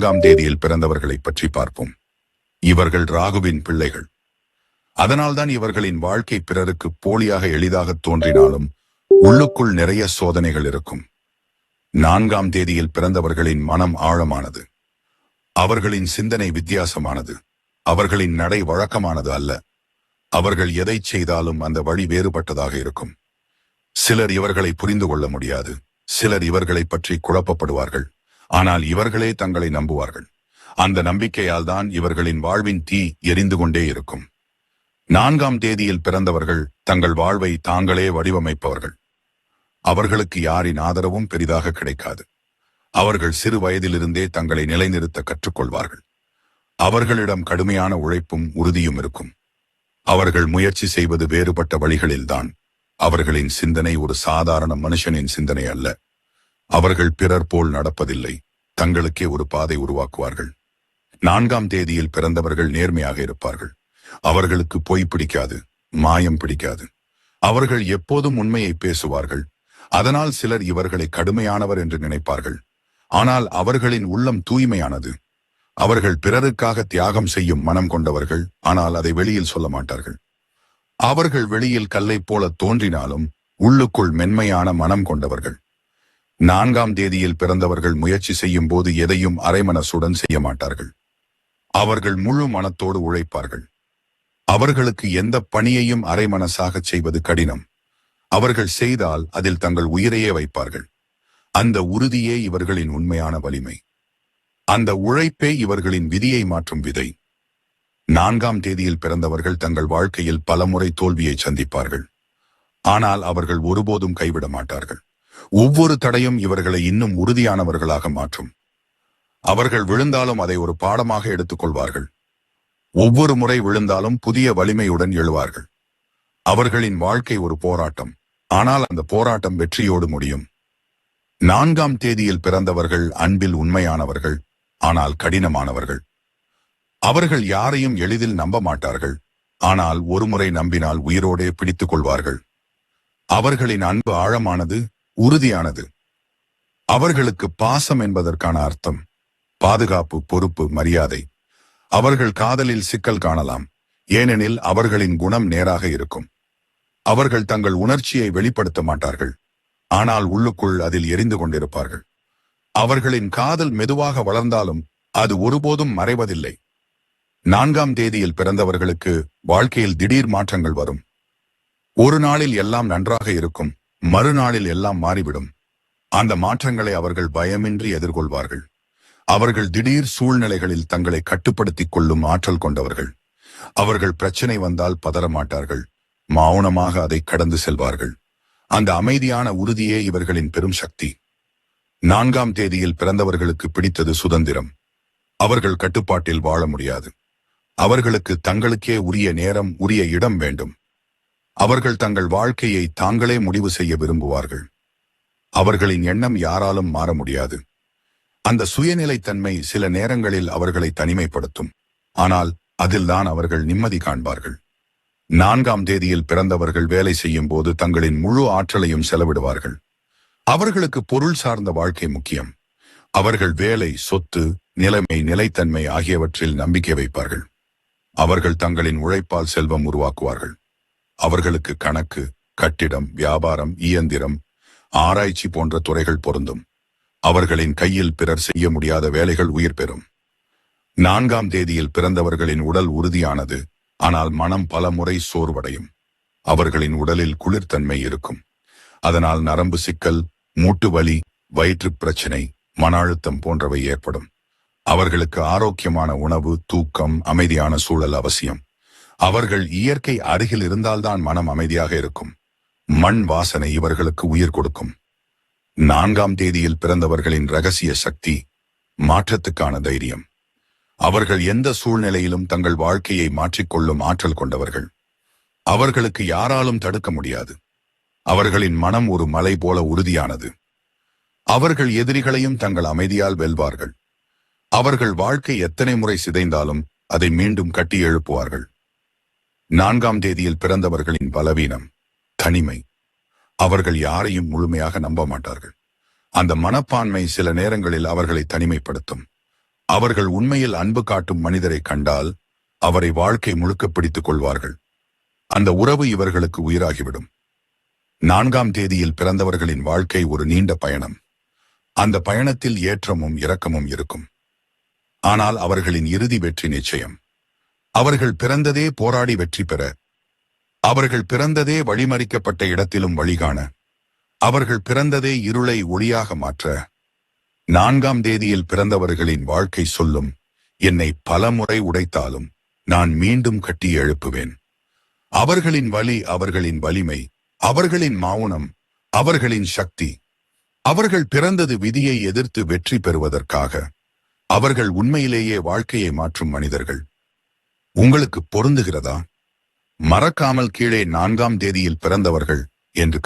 நான்காம் தேதியில் பிறந்தவர்களை பற்றி பார்ப்போம். இவர்கள் ராகுவின் பிள்ளைகள். அதனால்தான் இவர்களின் வாழ்க்கை பிறருக்கு போலியாக எளிதாக தோன்றினாலும் உள்ளுக்குள் நிறைய சோதனைகள் இருக்கும். நான்காம் தேதியில் பிறந்தவர்களின் மனம் ஆழமானது. அவர்களின் சிந்தனை வித்தியாசமானது. அவர்களின் நடை வழக்கமானது அல்ல. அவர்கள் எதை செய்தாலும் அந்த வழி வேறுபட்டதாக இருக்கும். சிலர் இவர்களை புரிந்து கொள்ள முடியாது. சிலர் இவர்களை பற்றி குழப்பப்படுவார்கள். ஆனால் இவர்களே தங்களை நம்புவார்கள். அந்த நம்பிக்கையால் தான் இவர்களின் வாழ்வின் தீ எரிந்து கொண்டே இருக்கும். நான்காம் தேதியில் பிறந்தவர்கள் தங்கள் வாழ்வை தாங்களே வடிவமைப்பவர்கள். அவர்களுக்கு யாரின் ஆதரவும் பெரிதாக கிடைக்காது. அவர்கள் சிறு வயதிலிருந்தே தங்களை நிலைநிறுத்த கற்றுக்கொள்வார்கள். அவர்களிடம் கடுமையான உழைப்பும் உறுதியும் இருக்கும். அவர்கள் முயற்சி செய்வது வேறுபட்ட வழிகளில்தான் அவர்களின் சிந்தனை ஒரு சாதாரண மனுஷனின் சிந்தனை அல்ல. அவர்கள் பிறர் போல் நடப்பதில்லை. தங்களுக்கே ஒரு பாதை உருவாக்குவார்கள். நான்காம் தேதியில் பிறந்தவர்கள் நேர்மையாக இருப்பார்கள். அவர்களுக்கு பொய் பிடிக்காது மாயம் பிடிக்காது. அவர்கள் எப்போதும் உண்மையை பேசுவார்கள். அதனால் சிலர் இவர்களை கடுமையானவர் என்று நினைப்பார்கள். ஆனால் அவர்களின் உள்ளம் தூய்மையானது. அவர்கள் பிறருக்காக தியாகம் செய்யும் மனம் கொண்டவர்கள் ஆனால் அதை வெளியில் சொல்ல மாட்டார்கள். அவர்கள் வெளியில் கல்லை போல தோன்றினாலும் உள்ளுக்குள் மென்மையான மனம் கொண்டவர்கள். நான்காம் தேதியில் பிறந்தவர்கள் முயற்சி செய்யும் போது எதையும் அரைமனசுடன் செய்ய மாட்டார்கள். அவர்கள் முழு மனத்தோடு உழைப்பார்கள். அவர்களுக்கு எந்த பணியையும் அரைமனசாக செய்வது கடினம். அவர்கள் செய்தால் அதில் தங்கள் உயிரையே வைப்பார்கள். அந்த உறுதியே இவர்களின் உண்மையான வலிமை. அந்த உழைப்பே இவர்களின் விதியை மாற்றும் விதை. நான்காம் தேதியில் பிறந்தவர்கள் தங்கள் வாழ்க்கையில் பலமுறை தோல்வியை சந்திப்பார்கள். ஆனால் அவர்கள் ஒருபோதும் கைவிட மாட்டார்கள் ஒவ்வொரு தடையும் இவர்களை இன்னும் உறுதியானவர்களாக மாற்றும். அவர்கள் விழுந்தாலும் அதை ஒரு பாடமாக எடுத்துக்கொள்வார்கள். ஒவ்வொரு முறை விழுந்தாலும் புதிய வலிமையுடன் எழுவார்கள். அவர்களின் வாழ்க்கை ஒரு போராட்டம். ஆனால் அந்த போராட்டம் வெற்றியோடு முடியும். நான்காம் தேதியில் பிறந்தவர்கள் அன்பில் உண்மையானவர்கள் ஆனால் கடினமானவர்கள். அவர்கள் யாரையும் எளிதில் நம்ப மாட்டார்கள். ஆனால் ஒருமுறை நம்பினால் உயிரோடே பிடித்துக் கொள்வார்கள். அவர்களின் அன்பு ஆழமானது உறுதியானது. அவர்களுக்கு பாசம் என்பதற்கான அர்த்தம் பாதுகாப்பு பொறுப்பு மரியாதை. அவர்கள் காதலில் சிக்கல் காணலாம் ஏனெனில் அவர்களின் குணம் நேராக இருக்கும். அவர்கள் தங்கள் உணர்ச்சியை வெளிப்படுத்த மாட்டார்கள் ஆனால் உள்ளுக்குள் அதில் எரிந்து கொண்டிருப்பார்கள். அவர்களின் காதல் மெதுவாக வளர்ந்தாலும் அது ஒருபோதும் மறைவதில்லை. நான்காம் தேதியில் பிறந்தவர்களுக்கு வாழ்க்கையில் திடீர் மாற்றங்கள் வரும். ஒரு நாளில் எல்லாம் நன்றாக இருக்கும் மறுநாளில் எல்லாம் மாறிவிடும். அந்த மாற்றங்களை அவர்கள் பயமின்றி எதிர்கொள்வார்கள். அவர்கள் திடீர் சூழ்நிலைகளில் தங்களை கட்டுப்படுத்திக் கொள்ளும் ஆற்றல் கொண்டவர்கள். அவர்கள் பிரச்சனை வந்தால் பதற மாட்டார்கள். மௌனமாக அதை கடந்து செல்வார்கள். அந்த அமைதியான உறுதியே இவர்களின் பெரும் சக்தி. நான்காம் தேதியில் பிறந்தவர்களுக்கு பிடித்தது சுதந்திரம். அவர்கள் கட்டுப்பாட்டில் வாழ முடியாது. அவர்களுக்கு தங்களுக்கே உரிய நேரம் உரிய இடம் வேண்டும். அவர்கள் தங்கள் வாழ்க்கையை தாங்களே முடிவு செய்ய விரும்புவார்கள். அவர்களின் எண்ணம் யாராலும் மாற முடியாது. அந்த சுயநிலைத்தன்மை சில நேரங்களில் அவர்களை தனிமைப்படுத்தும். ஆனால் அதில்தான் அவர்கள் நிம்மதி காண்பார்கள். நான்காம் தேதியில் பிறந்தவர்கள் வேலை செய்யும் போது தங்களின் முழு ஆற்றலையும் செலவிடுவார்கள். அவர்களுக்கு பொருள் சார்ந்த வாழ்க்கை முக்கியம். அவர்கள் வேலை சொத்து நிலைமை நிலைத்தன்மை ஆகியவற்றில் நம்பிக்கை வைப்பார்கள். அவர்கள் தங்களின் உழைப்பால் செல்வம் உருவாக்குவார்கள். அவர்களுக்கு கணக்கு கட்டிடம் வியாபாரம் இயந்திரம் ஆராய்ச்சி போன்ற துறைகள் பொருந்தும். அவர்களின் கையில் பிறர் செய்ய முடியாத வேலைகள் உயிர் பெறும். நான்காம் தேதியில் பிறந்தவர்களின் உடல் உறுதியானது ஆனால் மனம் பல முறை சோர்வடையும். அவர்களின் உடலில் குளிர்தன்மை இருக்கும். அதனால் நரம்பு சிக்கல் மூட்டு வலி வயிற்று பிரச்சினை மன அழுத்தம் போன்றவை ஏற்படும். அவர்களுக்கு ஆரோக்கியமான உணவு தூக்கம் அமைதியான சூழல் அவசியம். அவர்கள் இயற்கை அருகில் இருந்தால்தான் மனம் அமைதியாக இருக்கும். மண் வாசனை இவர்களுக்கு உயிர் கொடுக்கும். நான்காம் தேதியில் பிறந்தவர்களின் ரகசிய சக்தி மாற்றத்துக்கான தைரியம். அவர்கள் எந்த சூழ்நிலையிலும் தங்கள் வாழ்க்கையை மாற்றிக்கொள்ளும் ஆற்றல் கொண்டவர்கள். அவர்களுக்கு யாராலும் தடுக்க முடியாது. அவர்களின் மனம் ஒரு மலை போல உறுதியானது. அவர்கள் எதிரிகளையும் தங்கள் அமைதியால் வெல்வார்கள். அவர்கள் வாழ்க்கை எத்தனை முறை சிதைந்தாலும் அதை மீண்டும் கட்டி எழுப்புவார்கள். நான்காம் தேதியில் பிறந்தவர்களின் பலவீனம் தனிமை. அவர்கள் யாரையும் முழுமையாக நம்ப மாட்டார்கள். அந்த மனப்பான்மை சில நேரங்களில் அவர்களை தனிமைப்படுத்தும். அவர்கள் உண்மையில் அன்பு காட்டும் மனிதரை கண்டால் அவரை வாழ்க்கை முழுக்க பிடித்துக் கொள்வார்கள். அந்த உறவு இவர்களுக்கு உயிராகிவிடும். நான்காம் தேதியில் பிறந்தவர்களின் வாழ்க்கை ஒரு நீண்ட பயணம். அந்த பயணத்தில் ஏற்றமும் இரக்கமும் இருக்கும். ஆனால் அவர்களின் இறுதி வெற்றி நிச்சயம். அவர்கள் பிறந்ததே போராடி வெற்றி பெற. அவர்கள் பிறந்ததே வழிமறிக்கப்பட்ட இடத்திலும் வழிகாண. அவர்கள் பிறந்ததே இருளை ஒளியாக மாற்ற. நான்காம் தேதியில் பிறந்தவர்களின் வாழ்க்கை சொல்லும். என்னை பலமுறை உடைத்தாலும் நான் மீண்டும் கட்டி எழுப்புவேன். அவர்களின் வலி அவர்களின் வலிமை. அவர்களின் மௌனம். அவர்களின் சக்தி. அவர்கள் பிறந்தது விதியை எதிர்த்து வெற்றி பெறுவதற்காக. அவர்கள் உண்மையிலேயே வாழ்க்கையை மாற்றும் மனிதர்கள். உங்களுக்கு பொருந்துகிறதா? மறக்காமல் கீழே நான்காம் தேதியில் பிறந்தவர்கள் என்று